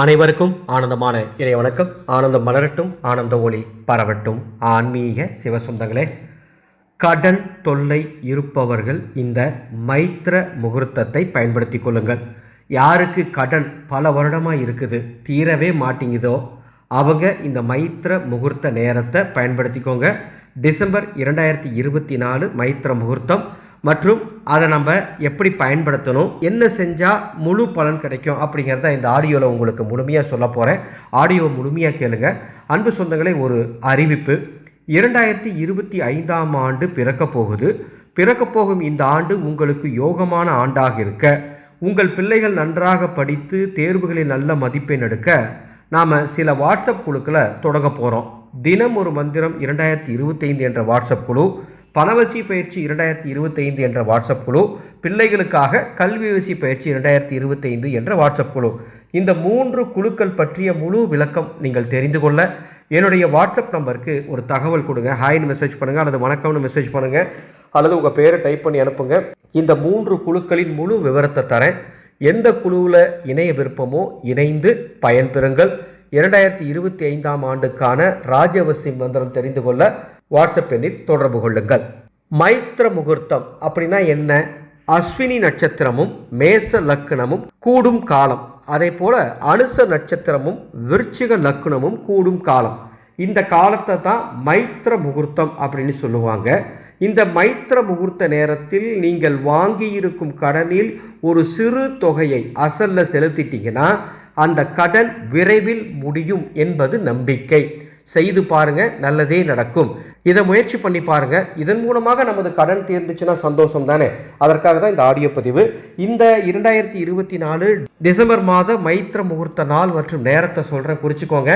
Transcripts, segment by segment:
அனைவருக்கும் ஆனந்தமான இறை வணக்கம். ஆனந்தம் மலரட்டும் ஆனந்த ஒளி பரவட்டும். ஆன்மீக சிவசொந்தங்களே கடன் தொல்லை இருப்பவர்கள் இந்த மைத்ர முகூர்த்தத்தை பயன்படுத்தி கொள்ளுங்கள். யாருக்கு கடன் பல வருடமாக இருக்குது தீரவே மாட்டேங்குதோ அவங்க இந்த மைத்ர முகூர்த்த நேரத்தை பயன்படுத்திக்கோங்க. டிசம்பர் இரண்டாயிரத்தி இருபத்தி நாலு மைத்ர முகூர்த்தம் மற்றும் அதை நம்ம எப்படி பயன்படுத்தணும் என்ன செஞ்சால் முழு பலன் கிடைக்கும் அப்படிங்கிறத இந்த ஆடியோவில் உங்களுக்கு முழுமையாக சொல்ல போகிறேன் ஆடியோவை முழுமையாக கேளுங்க. அன்பு சொந்தங்களே ஒரு அறிவிப்பு. இரண்டாயிரத்தி இருபத்தி ஐந்தாம் ஆண்டு பிறக்க போகுது. பிறக்க போகும் இந்த ஆண்டு உங்களுக்கு யோகமான ஆண்டாக இருக்க உங்கள் பிள்ளைகள் நன்றாக படித்து தேர்வுகளில் நல்ல மதிப்பெண் எடுக்க நாம் சில வாட்ஸ்அப் குழுக்களை தொடங்க போகிறோம் தினம் ஒரு மந்திரம் இரண்டாயிரத்தி இருபத்தைந்து என்ற வாட்ஸ்அப் குழு. பணவசி பயிற்சி இரண்டாயிரத்தி இருபத்தைந்து என்ற வாட்ஸ்அப் குழு பிள்ளைகளுக்காக கல்வி வசி பயிற்சி இரண்டாயிரத்தி இருபத்தைந்து என்ற வாட்ஸ்அப் குழு. இந்த மூன்று குழுக்கள் பற்றிய முழு விளக்கம் நீங்கள் தெரிந்து கொள்ள என்னுடைய வாட்ஸ்அப் நம்பருக்கு ஒரு தகவல் கொடுங்க. ஹாய்னு மெசேஜ் பண்ணுங்கள் அல்லது வணக்கம்னு மெசேஜ் பண்ணுங்கள் அல்லது உங்கள் பேரை டைப் பண்ணி அனுப்புங்க. இந்த மூன்று குழுக்களின் முழு விவரத்தை தரேன். எந்த குழுவில் இணைய விருப்பமோ இணைந்து பயன்பெறுங்கள் இரண்டாயிரத்தி இருபத்தி ஐந்தாம் ஆண்டுக்கான ராஜவசி மந்திரம் தெரிந்து கொள்ள வாட்ஸ்அப் எண்ணில் தொடர்பு கொள்ளுங்கள். மைத்ர முகூர்த்தம் அப்படின்னா என்ன? அஸ்வினி நட்சத்திரமும் மேச லக்னமும் கூடும் காலம். அதே போல் அனுச நட்சத்திரமும் விருச்சிக லக்னமும் கூடும் காலம். இந்த காலத்தை தான் மைத்ர முகூர்த்தம் அப்படின்னு சொல்லுவாங்க. இந்த மைத்ர முகூர்த்த நேரத்தில் நீங்கள் வாங்கியிருக்கும் கடனில் ஒரு சிறு தொகையை அசலில் செலுத்திட்டீங்கன்னா அந்த கடன் விரைவில் முடியும் என்பது நம்பிக்கை. செய்து பாருங்க நல்லதே நடக்கும். இதை முயற்சி பண்ணி பாருங்க. இதன் மூலமாக நமது கடன் தீர்ந்துச்சுன்னா சந்தோஷம் தானே? அதற்காக தான் இந்த ஆடியோ பதிவு. இந்த இரண்டாயிரத்தி இருபத்தி நாலு டிசம்பர் மாத மைத்ர முகூர்த்த நாள் மற்றும் நேரத்தை சொல்கிறேன் குறிச்சிக்கோங்க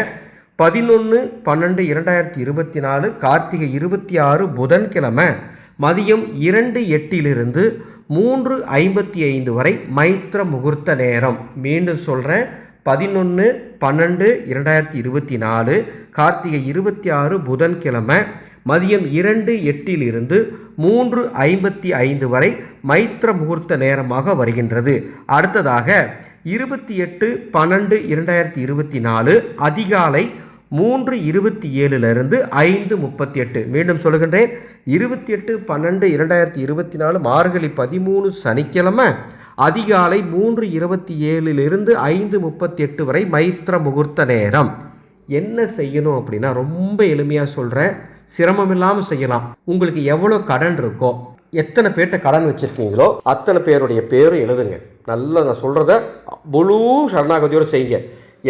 பதினொன்று பன்னெண்டு இரண்டாயிரத்தி இருபத்தி நாலு கார்த்திகை இருபத்தி ஆறு புதன்கிழமை மதியம் இரண்டு எட்டிலிருந்து மூன்று ஐம்பத்தி ஐந்து வரை மைத்ர முகூர்த்த நேரம். மீண்டும் சொல்கிறேன் பதினொன்று பன்னெண்டு இரண்டாயிரத்தி இருபத்தி நாலு கார்த்திகை இருபத்தி ஆறு புதன்கிழமை மதியம் இரண்டு எட்டிலிருந்து மூன்று ஐம்பத்தி ஐந்து வரை மைத்ர முகூர்த்த நேரமாக வருகின்றது. அடுத்ததாக இருபத்தி எட்டு பன்னெண்டு இரண்டாயிரத்தி இருபத்தி நாலு அதிகாலை மூன்று இருபத்தி ஏழுலேருந்து ஐந்து முப்பத்தி எட்டு. மீண்டும் சொல்லுகின்றேன் இருபத்தி எட்டு பன்னெண்டு இரண்டாயிரத்தி இருபத்தி நாலு மார்கழி பதிமூணு சனிக்கிழமை அதிகாலை மூன்று இருபத்தி ஏழிலிருந்து ஐந்து முப்பத்தி எட்டு வரை மைத்ர முகூர்த்த நேரம். என்ன செய்யணும் அப்படின்னா ரொம்ப எளிமையாக சொல்கிறேன் சிரமம் இல்லாமல் செய்யலாம். உங்களுக்கு எவ்வளோ கடன் இருக்கோ எத்தனை பேர்கிட்ட கடன் வச்சுருக்கீங்களோ அத்தனை பேருடைய பேரும் எழுதுங்க. நல்லா நான் சொல்கிறத முழு சரணாகதியோடு செய்யுங்க.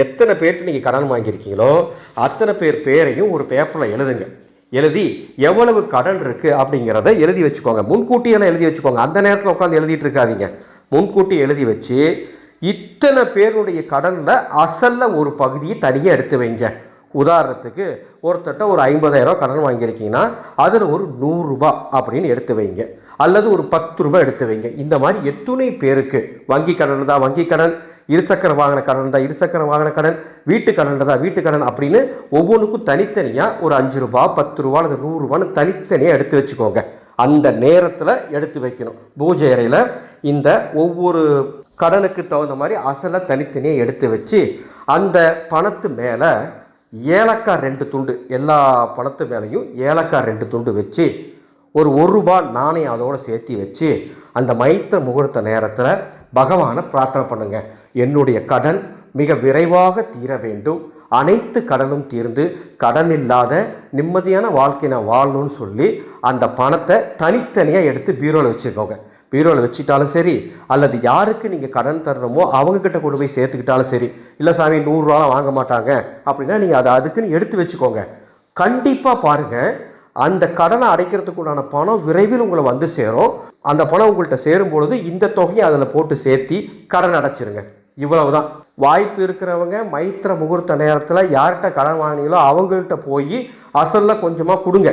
எத்தனை பேர்ட்டு நீங்கள் கடன் வாங்கியிருக்கீங்களோ அத்தனை பேர் பேரையும் ஒரு பேப்பரில் எழுதுங்க. எழுதி எவ்வளவு கடன் இருக்குது அப்படிங்கிறத எழுதி வச்சுக்கோங்க. முன்கூட்டியெல்லாம் எழுதி வச்சுக்கோங்க. அந்த நேரத்தில் உட்காந்து எழுதிட்டு இருக்காதிங்க. முன்கூட்டி எழுதி வச்சு இத்தனை பேருடைய கடனில் அசலில் ஒரு பகுதியை தனியாக எடுத்து வைங்க. உதாரணத்துக்கு ஒருத்தட்ட ஒரு ஐம்பதாயிரம் கடன் வாங்கியிருக்கீங்கன்னா அதில் ஒரு நூறுரூபா அப்படின்னு எடுத்து வைங்க. அல்லது ஒரு பத்து ரூபாய் எடுத்து வைங்க. இந்த மாதிரி எத்துணை பேருக்கு வங்கி கடன் தான். வங்கி கடன் இருசக்கர வாகன கடன் தான். இருசக்கர வாகன கடன் வீட்டு கடன் தான். வீட்டு கடன் அப்படின்னு ஒவ்வொன்றுக்கும் தனித்தனியாக ஒரு அஞ்சு ரூபா பத்து ரூபா அல்லது நூறுரூவான்னு தனித்தனியாக எடுத்து வச்சுக்கோங்க. அந்த நேரத்தில் எடுத்து வைக்கணும். பூஜை அறையில் இந்த ஒவ்வொரு கடனுக்கு தகுந்த மாதிரி அசலை தனித்தனியாக எடுத்து வச்சு அந்த பணத்து மேலே ஏலக்காய் ரெண்டு துண்டு எல்லா பணத்து மேலேயும் ஏலக்காய் ரெண்டு துண்டு வச்சு ஒரு ஒரு ரூபா நாணயம் அதோடு சேர்த்தி வச்சு அந்த மைத்திர முகூர்த்த நேரத்தில் பகவானை பிரார்த்தனை பண்ணுங்கள் என்னுடைய கடன் மிக விரைவாக தீர வேண்டும். அனைத்து கடனும் தீர்ந்து கடன் இல்லாத நிம்மதியான வாழ்க்கை நான் வாழணும்னு சொல்லி அந்த பணத்தை தனித்தனியாக எடுத்து பீரோவில் வச்சுக்கோங்க பீரோவில் வச்சுட்டாலும் சரி அல்லது யாருக்கு நீங்கள் கடன் தரணுமோ அவங்கக்கிட்ட கொண்டு போய் சேர்த்துக்கிட்டாலும் சரி இல்லை சாமி நூறுரூவாலாம் வாங்க மாட்டாங்க. அப்படின்னா நீங்கள் அதை அதுக்குன்னு எடுத்து வச்சுக்கோங்க. கண்டிப்பாக பாருங்கள் அந்த கடனை அடைக்கிறதுக்குண்டான பணம் விரைவில் உங்களை வந்து சேரும். அந்த பணம் உங்கள்கிட்ட சேரும் பொழுது இந்த தொகையை அதில் போட்டு சேர்த்தி கடன் அடைச்சிருங்க. இவ்வளவுதான். வாய்ப்பு இருக்கிறவங்க மைத்திர முகூர்த்த நேரத்தில் யார்கிட்ட கடன் வாங்கினீங்களோ அவங்கள்ட்ட போய் அசலில் கொஞ்சமாக கொடுங்க.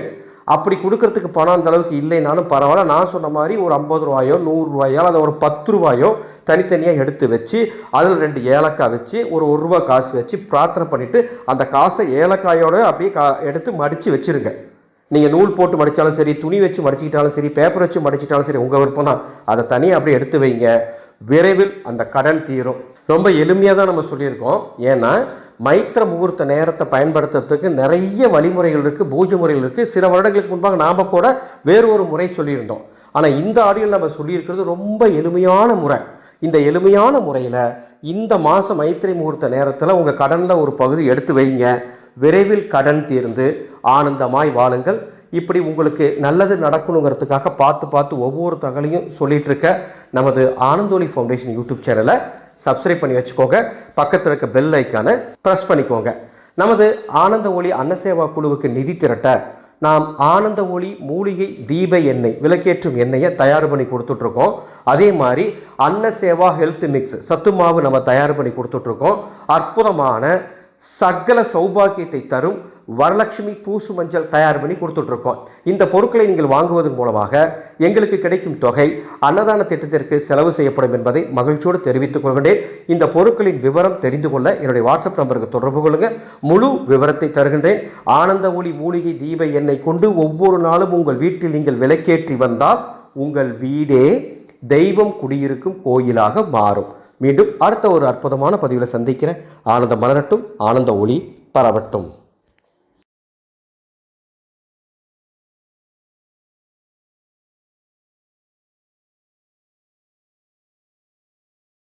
அப்படி கொடுக்கறதுக்கு பணம் அந்த அளவுக்கு இல்லைனாலும் பரவாயில்ல. நான் சொன்ன மாதிரி ஒரு ஐம்பது ரூபாயோ நூறுரூவாயோ அல்லது ஒரு பத்து ரூபாயோ தனித்தனியாக எடுத்து வச்சு அதில் ரெண்டு ஏலக்காய் வச்சு ஒரு ஒரு ரூபா காசு வச்சு பிரார்த்தனை பண்ணிவிட்டு அந்த காசை ஏலக்காயோட அப்படியே கா எடுத்து மடித்து வச்சுருங்க. நீங்கள் நூல் போட்டு மடித்தாலும் சரி துணி வச்சு மடிச்சிக்கிட்டாலும் சரி பேப்பர் வச்சு மடிச்சிட்டாலும் சரி உங்கள் விருப்பம் தான் அதை தனியாக அப்படியே எடுத்து வைங்க. விரைவில் அந்த கடன் தீரும். ரொம்ப எளிமையாக தான் நம்ம சொல்லியிருக்கோம். ஏன்னா மைத்திர முகூர்த்த நேரத்தை பயன்படுத்துறதுக்கு நிறைய வழிமுறைகள் இருக்குது பூஜை முறைகள் இருக்குது சில வருடங்களுக்கு முன்பாக நாம் கூட வேறு ஒரு முறை சொல்லியிருந்தோம். ஆனால் இந்த ஆடியோவில் நம்ம சொல்லியிருக்கிறது ரொம்ப எளிமையான முறை. இந்த எளிமையான முறையில் இந்த மாதம் மைத்திரை முகூர்த்த நேரத்தில் உங்கள் கடனில் ஒரு பகுதி எடுத்து வைங்க. விரைவில் கடன் தீர்ந்து ஆனந்தமாய் வாழுங்கள். இப்படி உங்களுக்கு நல்லது நடக்கணுங்கிறதுக்காக பார்த்து பார்த்து ஒவ்வொரு தகவலையும் சொல்லிகிட்டு இருக்க நமது ஆனந்தோலி ஃபவுண்டேஷன் யூடியூப் சேனலை சப்ஸ்கிரைப் பண்ணி வச்சுக்கோங்க. பக்கத்தில் இருக்க பெல் ஐக்கானை ப்ரெஸ் பண்ணிக்கோங்க. நமது ஆனந்த ஒளி அன்னசேவா குழுவுக்கு நிதி திரட்ட நாம் ஆனந்த ஒளி மூலிகை தீப எண்ணெய் விளக்கேற்றும் எண்ணெயை தயார் பண்ணி கொடுத்துட்ருக்கோம் அதே மாதிரி அன்னசேவா ஹெல்த் மிக்ஸ் சத்து மாவு நம்ம தயார் பண்ணி கொடுத்துட்ருக்கோம் அற்புதமான சகல சௌபாகியத்தை தரும் வரலட்சுமி பூசு மஞ்சள் தயார் பண்ணி கொடுத்துட்ருக்கோம். இந்த பொருட்களை நீங்கள் வாங்குவதன் மூலமாக எங்களுக்கு கிடைக்கும் தொகை அன்னதான திட்டத்திற்கு செலவு செய்யப்படும் என்பதை மகிழ்ச்சியோடு தெரிவித்துக் கொள்கின்றேன். இந்த பொருட்களின் விவரம் தெரிந்து கொள்ள என்னுடைய வாட்ஸ்அப் நம்பருக்கு தொடர்பு கொள்ளுங்கள் முழு விவரத்தை தருகின்றேன். ஆனந்த ஒளி மூலிகை தீப எண்ணெய் கொண்டு ஒவ்வொரு நாளும் உங்கள் வீட்டில் நீங்கள் விளக்கேற்றி வந்தால் உங்கள் வீடே தெய்வம் குடியிருக்கும் கோயிலாக மாறும். மீண்டும் அடுத்த ஒரு அற்புதமான பதிவில் சந்திக்கிறேன். ஆனந்த மலரட்டும். ஆனந்த ஒளி பரவட்டும்.